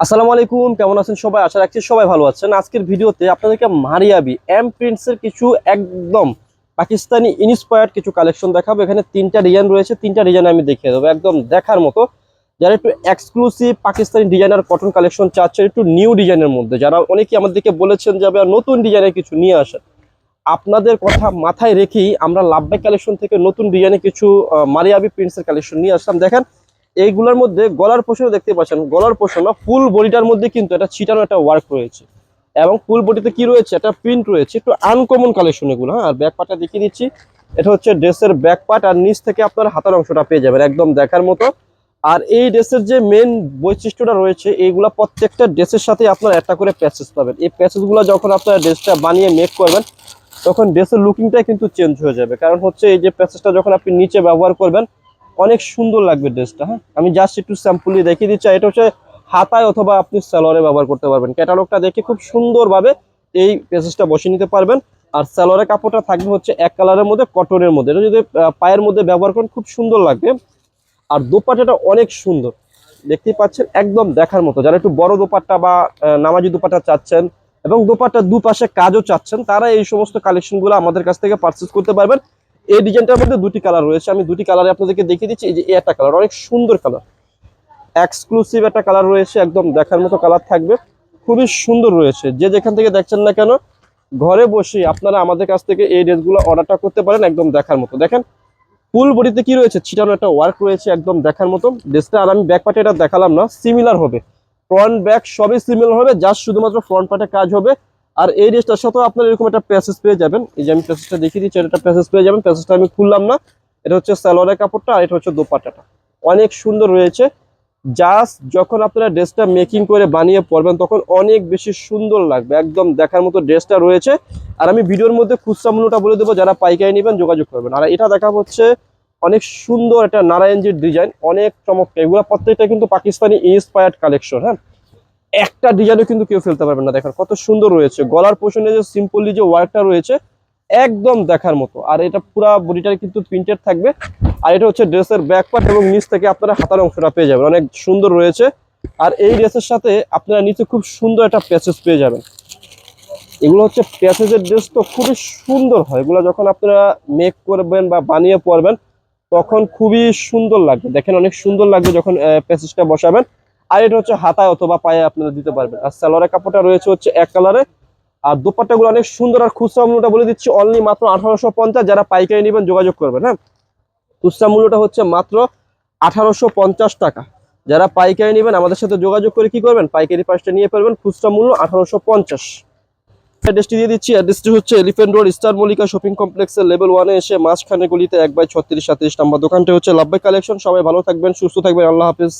আসসালামু আলাইকুম, কেমন আছেন সবাই? আশা রাখছি সবাই ভালো আছেন। আজকের ভিডিওতে আপনাদেরকে মারিয়াবি এম প্রিন্টসের কিছু একদম পাকিস্তানি ইন্সপায়ার্ড কিছু কালেকশন দেখাবো। এখানে তিনটা ডিজাইন রয়েছে, তিনটা ডিজাইন আমি দেখিয়ে দেবো। একদম দেখার মতো যারা একটু exclusive Pakistani designer cotton collection চাচ্ছেন, একটু নিউ ডিজাইনের মধ্যে। যারা অনেকেই আমাদেরকে বলেছেন যে নতুন ডিজাইনের কিছু নিয়ে আসেন। আপনাদের কথা মাথায় রেখেই আমরা লাভবাই কালেকশন থেকে নতুন ডিজাইনে কিছু মারিয়াবি প্রিন্টসের কালেকশন নিয়ে আসলাম। দেখেন এইগুলোর মধ্যে গলার পোষণও দেখতে পাচ্ছেন। গলার পোষণ বা ফুল বডিটার মধ্যে কিন্তু এটা ছিটানো একটা ওয়ার্ক রয়েছে। এবং ফুল বডিতে কি রয়েছে? একটা প্রিন্ট রয়েছে। একটু আনকমন কালেকশন এগুলো হ্যাঁ? আর ব্যাক পার্টটা দেখিয়ে দিচ্ছি। এটা হচ্ছে ড্রেসের ব্যাক পার্ট আর নিচ থেকে আপনার হাতার অংশটা পেয়ে যাবেন একদম দেখার মতো। আর এই ড্রেসের যে মেন বৈশিষ্ট্যটা রয়েছে, এইগুলা প্রত্যেকটা ড্রেসের সাথে আপনার একটা করে প্যাচেস পাবেন। এই প্যাচেসগুলো যখন আপনার ড্রেসটা বানিয়ে মেক করবেন, তখন ড্রেসের লুকিংটাই কিন্তু চেঞ্জ হয়ে যাবে। কারণ হচ্ছে এই যে প্যাচেসটা যখন আপনি নিচে ব্যবহার করবেন অনেক সুন্দর লাগবে ড্রেসটা হ্যাঁ? আমি জাস্ট একটু স্যাম্পলি দেখিয়ে দিচ্ছি এটা হচ্ছে হাতায় অথবা আপনি স্যালোয়ারে ব্যবহার করতে পারবেন। ক্যাটালগটা দেখে খুব সুন্দরভাবে এই পেসেসটা বসিয়ে নিতে পারবেন। আর স্যালোয়ারের কাপড়টা থাকবে হচ্ছে এক কালারের মধ্যে কটনের মধ্যে। এটা যদি পায়ের মধ্যে ব্যবহার করেন, খুব সুন্দর লাগবে। আর দোপাট্টাটা অনেক সুন্দর। দেখতেই পাচ্ছেন, একদম দেখার মতো। যারা একটু বড় দোপাট্টা বা নামাজি দোপাট্টা চাচ্ছেন এবং দোপাট্টার দুপাশে কাজও চাচ্ছেন, তারা এই সমস্ত কালেকশনগুলো আমাদের কাছ থেকে পারচেস করতে পারবেন। এই ডিজাইনটার মধ্যে দুটি কালার রয়েছে। আমি দুটি কালারে আপনাদেরকে দেখিয়ে দিচ্ছি। এই যে একটা কালার, অনেক সুন্দর কালার। এক্সক্লুসিভ একটা কালার রয়েছে, একদম দেখার মতো কালার থাকবে। খুবই সুন্দর রয়েছে। যে যেখান থেকে দেখছেন না কেন, ঘরে বসে আপনারা আমাদের কাছ থেকে এই ড্রেসগুলো অর্ডারটা করতে পারেন একদম দেখার মতো। দেখেন, ফুল বডিতে কি রয়েছে? ছিটানো একটা ওয়ার্ক রয়েছে একদম দেখার মতো। ড্রেসটা আর আমি ব্যাক পার্টে এটা দেখালাম না সিমিলার হবে। ফ্রন্ট ব্যাক সবই সিমিলার হবে জাস্ট শুধুমাত্র ফ্রন্ট পার্টে কাজ হবে। আর এই ড্রেসটার সাথেও আপনার এরকম একটা প্যাসেজ পেয়ে যাবেন। এই যে আমি প্যাসেজটা দেখিয়ে দিচ্ছি, এটা প্যাসেজ পেয়ে যাবেন। প্যাসেজটা আমি খুললাম না। এটা হচ্ছে সালোয়ারের কাপড়টা আর এটা হচ্ছে দোপাট্টাটা। অনেক সুন্দর রয়েছে। জাস্ট যখন আপনারা ড্রেসটা মেকিং করে বানিয়ে পরবেন, তখন অনেক বেশি সুন্দর লাগবে। একদম দেখার মতো ড্রেসটা রয়েছে। আর আমি ভিডিওর মধ্যে খুচরা মূল্যটা বলে দেবো, যারা পাইকারি নেবেন যোগাযোগ করবেন। আর এটা দেখা হচ্ছে অনেক সুন্দর একটা নারায়ণজির ডিজাইন অনেক চমৎকার। এগুলো প্রত্যেকটা কিন্তু পাকিস্তানি ইন্সপায়ার্ড কালেকশন হ্যাঁ? একটা ডিজাইনও কিন্তু কেউ ফেলতে পারবেন না। দেখেন কত সুন্দর রয়েছে। গলার পোষণে যে সিম্পলি যে ওয়ার্কটা রয়েছে, একদম দেখার মতো। আর এটা পুরা বডিটা কিন্তু প্রিন্টেড থাকবে। আর এটা হচ্ছে ড্রেসের ব্যাক পার্ট এবং নিচ থেকে আপনারা হাতার অংশটা পেয়ে যাবেন। অনেক সুন্দর রয়েছে। আর এই ড্রেসের সাথে আপনারা নিচে খুব সুন্দর একটা প্যাচেস পেয়ে যাবেন। এগুলো হচ্ছে প্যাচেজের ড্রেস তো খুবই সুন্দর হয়। এগুলো যখন আপনারা মেক করবেন বা বানিয়ে পরবেন, তখন খুবই সুন্দর লাগবে। দেখেন অনেক সুন্দর লাগবে যখন প্যাচেজটা বসাবেন। আর এটা হচ্ছে হাতায় অথবা পায়ে আপনারা দিতে পারবেন। আর সালোয়ারের কাপড়টা রয়েছে হচ্ছে এক কালারে। আর দোপাট্টাগুলো অনেক সুন্দর আর খুচরা মূল্যটা বলে দিচ্ছি অনলি মাত্র আঠারোশো পঞ্চাশ। যারা পাইকারি নেবেন যোগাযোগ করবেন হ্যাঁ? খুচরা মূল্যটা হচ্ছে মাত্র আঠারোশো পঞ্চাশ টাকা। যারা পাইকারি নেবেন, আমাদের সাথে যোগাযোগ করে কি করবেন? পাইকারি পাঁচটা নিয়ে ফেলবেন, খুচরা মূল্য আঠারোশো পঞ্চাশ। অ্যাড্রেসটি দিয়ে দিচ্ছি অ্যাড্রেসটি হচ্ছে elephant road star Mallika shopping কমপ্লেক্সের লেভেল ওয়ানে এসে মাঝখানে গলিতে এক বাই ছত্রিশ সাতত্রিশ নাম্বার দোকানটি হচ্ছে লাভবাই কালেকশন সবাই ভালো থাকবেন, সুস্থ থাকবেন, আল্লাহ হাফিজ।